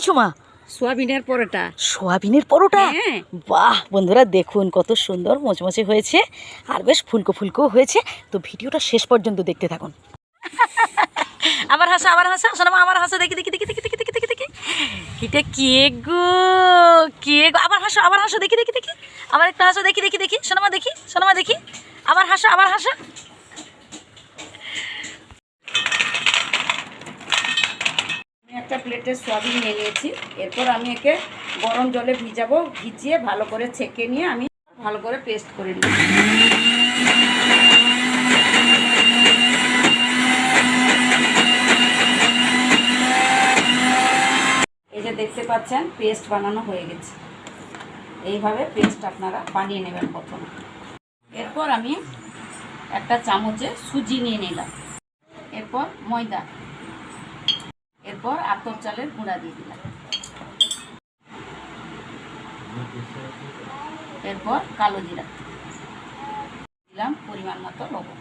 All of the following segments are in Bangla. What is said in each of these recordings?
বানিয়েছো মা সোয়াবিনের পরোটা। সোয়াবিনের পরোটা? হ্যাঁ। বাহ বন্ধুরা দেখুন কত সুন্দর মোচমোচে হয়েছে। আর বেশ ফুলকো ফুলকো হয়েছে। তো ভিডিওটা শেষ পর্যন্ত দেখতে থাকুন। আবার হাসো আবার হাসো। শোনো আবার হাসো। দেখি দেখি দেখি দেখি দেখি দেখি দেখি। দেখি এটা কে গো? কে গো? আবার হাসো আবার হাসো। দেখি দেখি দেখি। আবার একটু হাসো। দেখি দেখি দেখি। শোনো দেখি শোনো দেখি। আবার হাসো আবার হাসো আমি একটা প্লেটে সোয়াবিন নিয়ে নিয়েছি। এরপর আমি একে গরম জলে ভিজাবো, ভিজিয়ে ভালো করে ছেঁকে নিয়ে আমি ভালো করে পেস্ট করে নিই এই যে দেখতে পাচ্ছেন, পেস্ট বানানো হয়ে গেছে। এইভাবে পেস্ট আপনারা বানিয়ে নেবেন প্রথমে। এরপর আমি একটা চামচে সুজি নিয়ে নিলাম। এরপর ময়দা। এরপর আতর চালের গুঁড়া দিয়ে দিলাম। এরপর কালো জিরা দিলাম পরিমাণ মতো লবণ।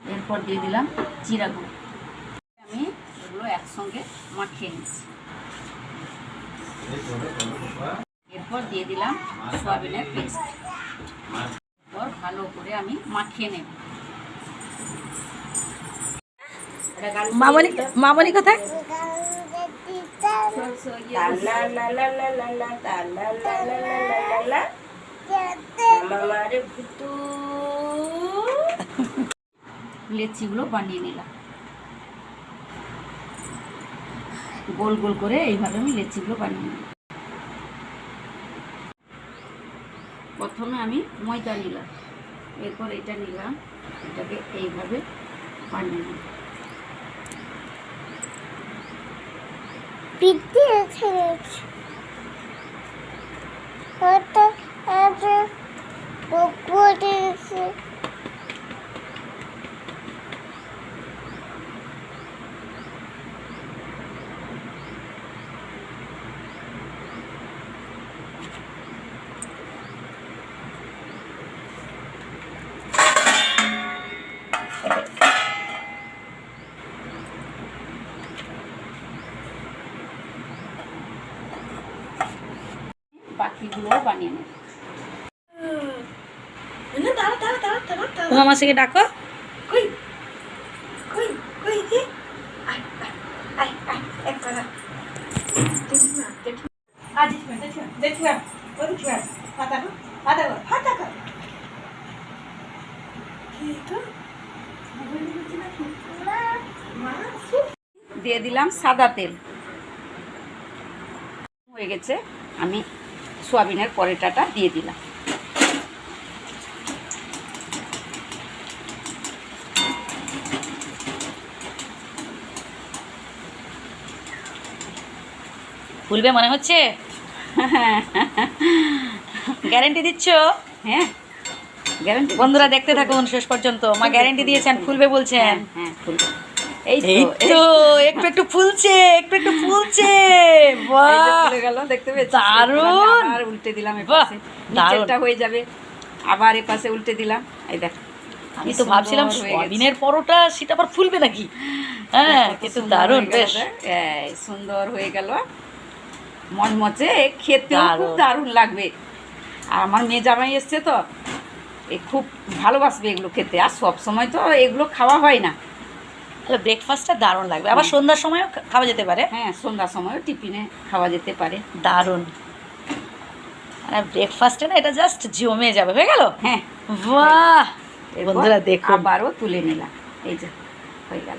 এরপর দিয়ে দিলাম জিরা গুঁড়ো। আমি এগুলো একসঙ্গে মাখিয়ে নিচ্ছি। এরপর দিয়ে দিলাম সয়াবিনের পেস্ট। এরপর ভালো করে আমি মাখিয়ে নেব এটা গাল দিয়ে মামনি। মামনি কোথায়? বানিয়ে নিলাম। গোল গোল করে এইভাবে আমি লেচিগুলো বানিয়ে নিলাম। প্রথমে আমি ময়দা নিলাম। এরপর এটা নিলাম। এটাকে এইভাবে বানিয়ে নিলাম। বৃদ্ধি রেখে দিয়েছে হয়তো আজ বকুয়া দিয়েছে বাকিগুলোও বানিয়ে নেব। তোমার মাসিকে ডাকো। দিয়ে দিলাম সাদা তেল। হয়ে গেছে আমি সোয়াবিনের পরেটাটা দিয়ে দিলাম। ফুলবে মনে হচ্ছে? গ্যারেন্টি দিচ্ছ? হ্যাঁ? গ্যারেন্টি বন্ধুরা দেখতে থাকুন শেষ পর্যন্ত। মা গ্যারেন্টি দিয়েছেন ফুলবে বলছেন। হ্যাঁ হ্যাঁ ফুলবে। এই তো একটু একটু ফুলছে একটু একটু ফুলছে। বাহ! গেল দেখতে দারুণ! আবার উল্টে দিলাম নিচেরটা হয়ে যাবে। আবার এপাশে উল্টে দিলাম। এই দেখ আমি তো ভাবছিলাম। সোয়াবিনের পরোটা সেটা আবার ফুলবে নাকি? হ্যাঁ কিন্তু দারুণ হয়ে বেশ। সুন্দর হয়ে গেল। মচমচে খেতেও খুব। দারুণ। লাগবে। আর আমার মেয়ে জামাই এসছে তো এ খুব ভালোবাসবে এগুলো খেতে। আর সব সময় তো এগুলো খাওয়া হয় না। তাহলে ব্রেকফাস্টটা দারুণ লাগবে। আবার সন্ধ্যার সময়ও খাওয়া যেতে পারে। হ্যাঁ সন্ধ্যার সময়ও টিফিনে খাওয়া যেতে পারে। দারুণ। আর ব্রেকফাস্টে না এটা জাস্ট জমে যাবে হয়ে গেল? হ্যাঁ। বাহ! বন্ধুরা দেখো আবারও তুলে নিলাম। এই যে হয়ে গেল।